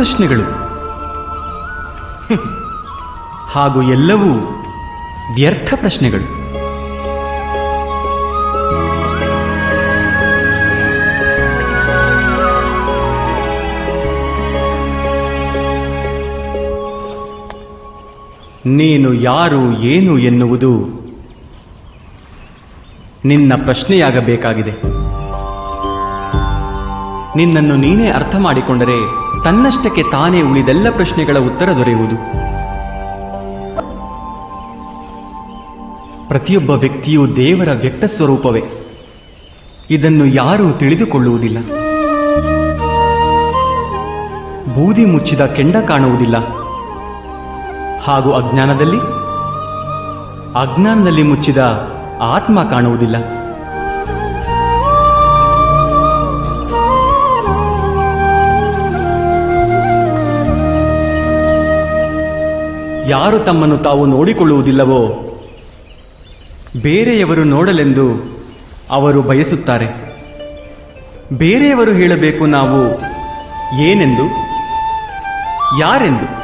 ಪ್ರಶ್ನೆಗಳು. ಹಾಗೂ ಎಲ್ಲವೂ ವ್ಯರ್ಥ ಪ್ರಶ್ನೆಗಳು. ನೀನು ಯಾರು, ಏನು ಎನ್ನುವುದು ನಿನ್ನ ಪ್ರಶ್ನೆಯಾಗಬೇಕಾಗಿದೆ. ನಿನ್ನನ್ನು ನೀನೇ ಅರ್ಥ ಮಾಡಿಕೊಂಡರೆ ತನ್ನಷ್ಟಕ್ಕೆ ತಾನೇ ಉಳಿದೆಲ್ಲ ಪ್ರಶ್ನೆಗಳ ಉತ್ತರ ದೊರೆಯುವುದು. ಪ್ರತಿಯೊಬ್ಬ ವ್ಯಕ್ತಿಯು ದೇವರ ವ್ಯಕ್ತ ಸ್ವರೂಪವೇ. ಇದನ್ನು ಯಾರೂ ತಿಳಿದುಕೊಳ್ಳುವುದಿಲ್ಲ. ಬೂದಿ ಮುಚ್ಚಿದ ಕೆಂಡ ಕಾಣುವುದಿಲ್ಲ. ಹಾಗೂ ಅಜ್ಞಾನದಲ್ಲಿ? ಅಜ್ಞಾನದಲ್ಲಿ ಮುಚ್ಚಿದ ಆತ್ಮ ಕಾಣುವುದಿಲ್ಲ. ಯಾರು ತಮ್ಮನ್ನು ತಾವು ನೋಡಿಕೊಳ್ಳುವುದಿಲ್ಲವೋ? ಬೇರೆಯವರು ನೋಡಲೆಂದು ಅವರು ಬಯಸುತ್ತಾರೆ. ಬೇರೆಯವರು ಹೇಳಬೇಕು ನಾವು ಏನೆಂದು? ಯಾರೆಂದು?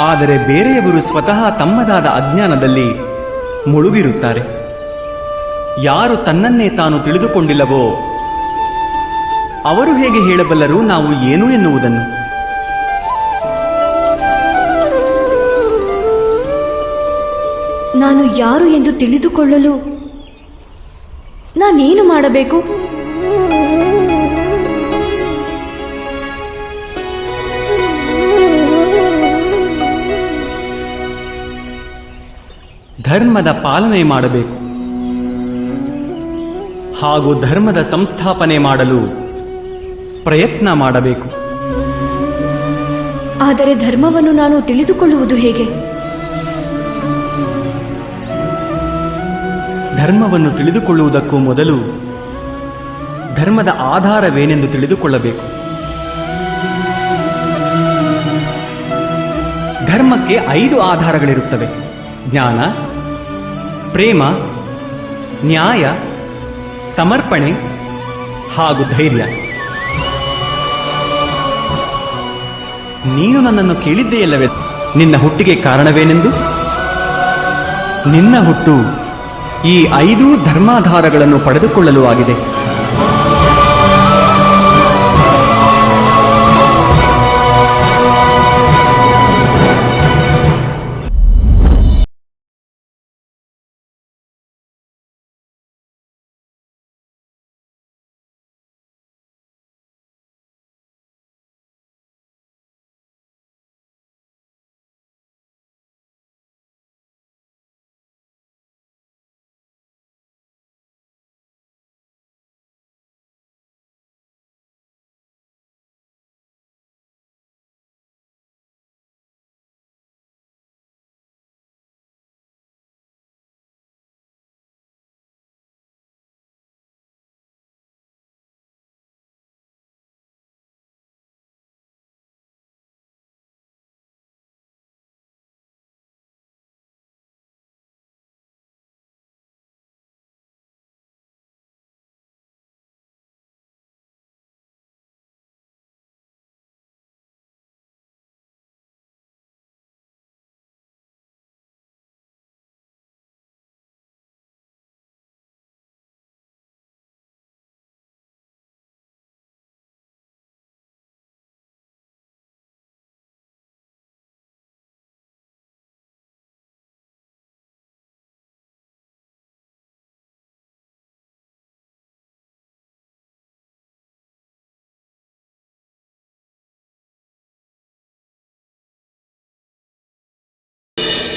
ಆದರೆ ಬೇರೆಯವರು ಸ್ವತಃ ತಮ್ಮದಾದ ಅಜ್ಞಾನದಲ್ಲಿ ಮುಳುಗಿರುತ್ತಾರೆ. ಯಾರು ತನ್ನನ್ನೇ ತಾನು ತಿಳಿದುಕೊಂಡಿಲ್ಲವೋ? ಅವರು ಹೇಗೆ ಹೇಳಬಲ್ಲರು ನಾವು ಏನು ಎನ್ನುವುದನ್ನು? ನಾನು ಯಾರು ಎಂದು ತಿಳಿದುಕೊಳ್ಳಲು ನಾನೇನು ಮಾಡಬೇಕು? ಧರ್ಮದ ಪಾಲನೆ ಮಾಡಬೇಕು. ಹಾಗೂ ಧರ್ಮದ ಸಂಸ್ಥಾಪನೆ ಮಾಡಲು ಪ್ರಯತ್ನ ಮಾಡಬೇಕು. ಆದರೆ ಧರ್ಮವನ್ನು ನಾನು ತಿಳಿದುಕೊಳ್ಳುವುದು ಹೇಗೆ? ಧರ್ಮವನ್ನು ತಿಳಿದುಕೊಳ್ಳುವುದಕ್ಕೂ ಮೊದಲು ಧರ್ಮದ ಆಧಾರವೇನೆಂದು ತಿಳಿದುಕೊಳ್ಳಬೇಕು? ಧರ್ಮಕ್ಕೆ ಐದು ಆಧಾರಗಳಿರುತ್ತವೆ. ಜ್ಞಾನ, ಪ್ರೇಮ, ನ್ಯಾಯ, ಸಮರ್ಪಣೆ ಹಾಗೂ ಧೈರ್ಯ. ನೀನು ನನ್ನನ್ನು ಕೇಳಿದ್ದೇ ಇಲ್ಲವೇ ನಿನ್ನ ಹುಟ್ಟಿಗೆ ಕಾರಣವೇನೆಂದು? ನಿನ್ನ ಹುಟ್ಟು ಈ ಐದೂ ಧರ್ಮಾಧಾರಗಳನ್ನು ಪಡೆದುಕೊಳ್ಳಲು ಆಗಿದೆ.